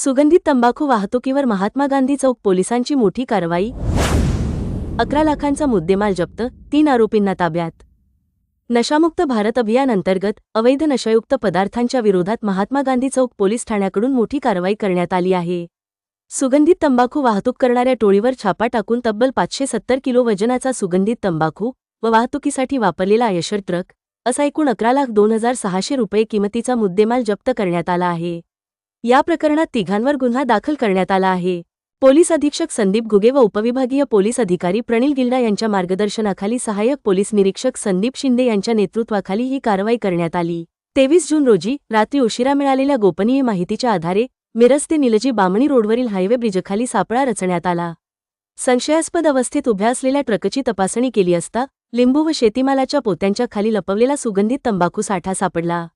सुगंधित तंबाखू वाहतुकीवर महात्मा गांधी चौक पोलिसांची मोठी कारवाई. अकरा लाखांचा मुद्देमाल जप्त तीन आरोपींना ताब्यात. नशामुक्त भारत अभियान अंतर्गत अवैध नशायुक्त पदार्थांच्या विरोधात महात्मा गांधी चौक पोलीस ठाण्याकडून मोठी कारवाई करण्यात आली आहे. सुगंधित तंबाखू वाहतूक करणाऱ्या टोळीवर छापा टाकून तब्बल पाचशे सत्तर किलो वजनाचा सुगंधित तंबाखू व वाहतुकीसाठी वापरलेला आयशर ट्रक असा एकूण अकरा लाख दोन हजार सहाशे रुपये किमतीचा मुद्देमाल जप्त करण्यात आला आहे. या प्रकरणात तिघांवर गुन्हा दाखल करण्यात आला आहे. पोलीस अधीक्षक संदीप घुगे व उपविभागीय पोलीस अधिकारी प्रणिल गिल्डा यांच्या मार्गदर्शनाखाली सहाय्यक पोलीस निरीक्षक संदीप शिंदे यांच्या नेतृत्वाखाली ही कारवाई करण्यात आली. तेवीस जून रोजी रात्री उशिरा मिळालेल्या गोपनीय माहितीच्या आधारे मिरज ते निलजी बामणी रोडवरील हायवे ब्रिजखाली सापळा रचण्यात आला. संशयास्पद अवस्थेत उभ्या असलेल्या ट्रकची तपासणी केली असता लिंबू व शेतीमालाच्या पोत्यांच्या खाली लपवलेला सुगंधित तंबाखू साठा सापडला.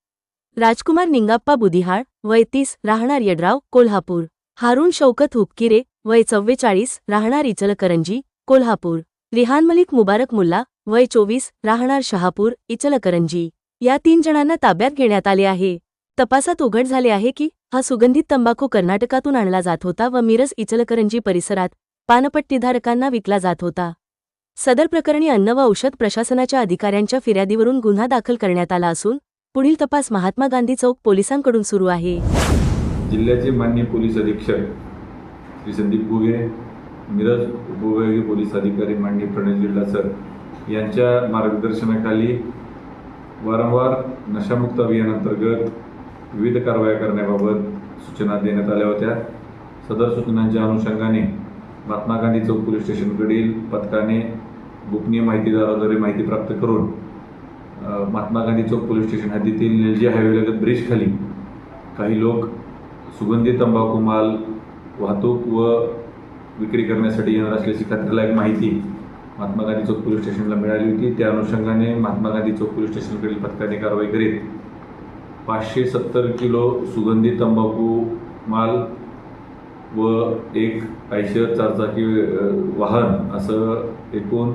राजकुमार निंगाप्पा बुदिहाळ वय तीस राहणार यड्राव कोल्हापूर. हारून शौकत हुपकिरे वय चव्वेचाळीस राहणार इचलकरंजी कोल्हापूर. रिहान मलिक मुबारक मुल्ला वय चोवीस राहणार शहापूर इचलकरंजी. या तीन जणांना ताब्यात घेण्यात आले आहे. तपासात उघड झाले आहे की हा सुगंधित तंबाखू कर्नाटकातून आणला जात होता व मिरज इचलकरंजी परिसरात पानपट्टीधारकांना विकला जात होता. सदर प्रकरणी अन्न व औषध प्रशासनाच्या अधिकाऱ्यांच्या फिर्यादीवरून गुन्हा दाखल करण्यात आला असून पुढील तपास महात्मा गांधी चौक पोलिसांकडून सुरू आहे. जिल्ह्याचे मान्य पोलीस अधीक्षक श्री संदीप गुगे मिरज उपविभागीय पोलीस अधिकारी माननीय प्रणय जिल्हा सर यांच्या मार्गदर्शनाखाली वारंवार नशामुक्त अभियानांतर्गत विविध कारवाया करण्याबाबत सूचना देण्यात आल्या होत्या. सदर सूचनांच्या अनुषंगाने महात्मा गांधी चौक पोलीस स्टेशनकडील पथकाने गोपनीय माहितीदाराद्वारे माहिती प्राप्त करून महात्मा गांधी चौक पोलीस स्टेशन हद्दीतील निलजी हायवेलगत ब्रिजखाली काही लोक सुगंधी तंबाखू माल वाहतूक व विक्री करण्यासाठी येणार असल्याची खात्रीलायक माहिती महात्मा गांधी चौक पोलीस स्टेशनला मिळाली होती. त्या अनुषंगाने महात्मा गांधी चौक पोलीस स्टेशनकडील पथकाने कारवाई करीत पाचशे सत्तर किलो सुगंधी तंबाखू माल व एक ऐंशी चारचाकी वाहन असं एकूण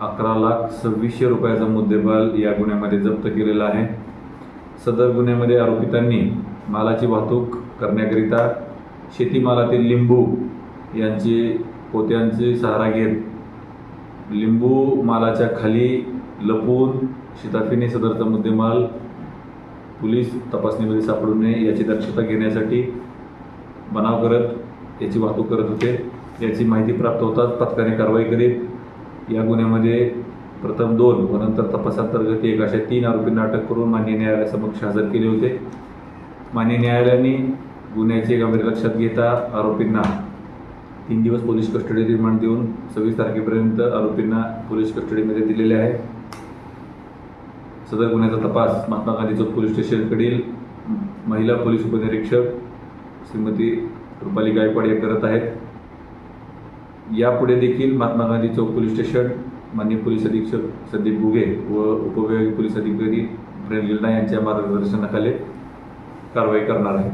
अकरा लाख सव्वीसशे रुपयाचा मुद्देमाल या गुन्ह्यामध्ये जप्त केलेला आहे. सदर गुन्ह्यामध्ये आरोपितांनी मालाची वाहतूक करण्याकरिता शेतीमालातील लिंबू यांची पोत्यांचे सहारा घेत लिंबू मालाच्या खाली लपवून शिताफीने सदरचा मुद्देमाल पोलीस तपासणीमध्ये सापडू नये याची दक्षता घेण्यासाठी बनाव करत याची वाहतूक करत होते. याची माहिती प्राप्त होताच पथकाने कारवाई करीत या गुन्ह्यामध्ये प्रथम दोन व नंतर तपासांतर्गत एक अशा तीन आरोपींना अटक करून मान्य न्यायालयासमक्ष हजर केले होते. मान्य न्यायालयाने गुन्ह्याचे गंभीर लक्षात घेता आरोपींना तीन दिवस पोलीस कस्टडी रिमांड देऊन सव्वीस तारखेपर्यंत आरोपींना पोलीस कस्टडीमध्ये दिलेले आहे. सदर गुन्ह्याचा तपास महात्मा गांधी चौक पोलीस स्टेशनकडील महिला पोलीस उपनिरीक्षक श्रीमती रुपाली गायकवाड या करत आहेत. यापुढे देखील महात्मा गांधी चौक पोलीस स्टेशन माननीय पोलीस अधीक्षक संदीप भुगे व उपविभागीय पोलीस अधिकारी प्रेम गिल्डा यांच्या मार्गदर्शनाखाली कारवाई करणार आहे.